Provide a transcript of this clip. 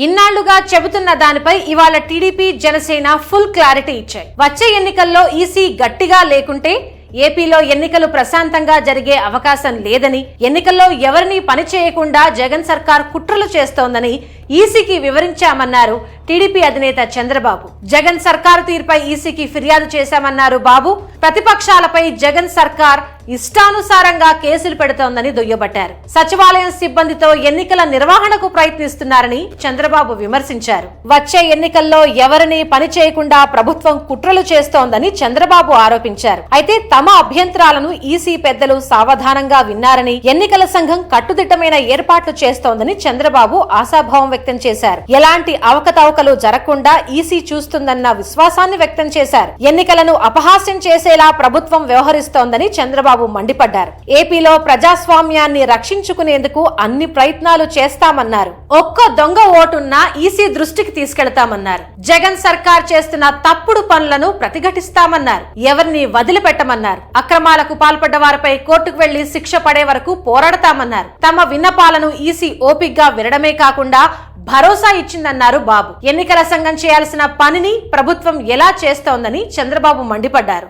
ఇన్నాళ్ళుగా చెబుతున్న దానిపై ఇవాళ టీడీపీ జనసేన ఫుల్ క్లారిటీ ఇచ్చాయి. వచ్చే ఎన్నికల్లో ఈసీ గట్టిగా లేకుంటే ఏపీలో ఎన్నికలు ప్రశాంతంగా జరిగే అవకాశం లేదని ఎన్నికల్లో ఎవరిని పని చేయకుండా జగన్ సర్కార్ కుట్రలు చేస్తోందని ఈసీకి వివరించామన్నారు టీడీపీ అధినేత చంద్రబాబు. జగన్ సర్కారు తీరుపై ఈసీకి ఫిర్యాదు చేశామన్నారు బాబు. ప్రతిపక్షాలపై జగన్ సర్కార్ ఇష్టానుసారంగా కేసులు పెడుతోందని దుయ్యబట్టారు. సచివాలయం సిబ్బందితో ఎన్నికల నిర్వహణకు ప్రయత్నిస్తున్నారని చంద్రబాబు విమర్శించారు. వచ్చే ఎన్నికల్లో ఎవరిని పని చేయకుండా ప్రభుత్వం కుట్రలు చేస్తోందని చంద్రబాబు ఆరోపించారు. అయితే తమ అభ్యంతరాలను ఈసీ పెద్దలు సావధానంగా విన్నారని ఎన్నికల సంఘం కట్టుదిట్టమైన ఏర్పాట్లు చేస్తోందని చంద్రబాబు ఆశాభావం వ్యక్తం చేశారు. ఎలాంటి అవకతవకలు జరగకుండా ఈసీ చూస్తుందన్న విశ్వాసాన్ని వ్యక్తం చేశారు. ఎన్నికలను అపహాస్యం చేసేలా ప్రభుత్వం వ్యవహరిస్తోందని చంద్రబాబు మండిపడ్డారు. ఏపీలో ప్రజాస్వామ్యాన్ని రక్షించుకునేందుకు అన్ని ప్రయత్నాలు చేస్తామన్నారు. ఒక్క దొంగ ఓటున్నా ఈసీ దృష్టికి తీసుకెళ్తామన్నారు. జగన్ సర్కార్ చేస్తున్న తప్పుడు పనులను ప్రతిఘటిస్తామన్నారు. ఎవరిని వదిలిపెట్టమన్నారు. అక్రమాలకు పాల్పడ్డ వారిపై కోర్టుకు వెళ్ళి శిక్ష పడే వరకు పోరాడతామన్నారు. తమ విన్నపాలను ఈసీ ఓపిగ్గా వినడమే కాకుండా భరోసా ఇచ్చిందన్నారు బాబు. ఎన్నికల సంఘం చేయాల్సిన పనిని ప్రభుత్వం ఎలా చేస్తోందని చంద్రబాబు మండిపడ్డారు.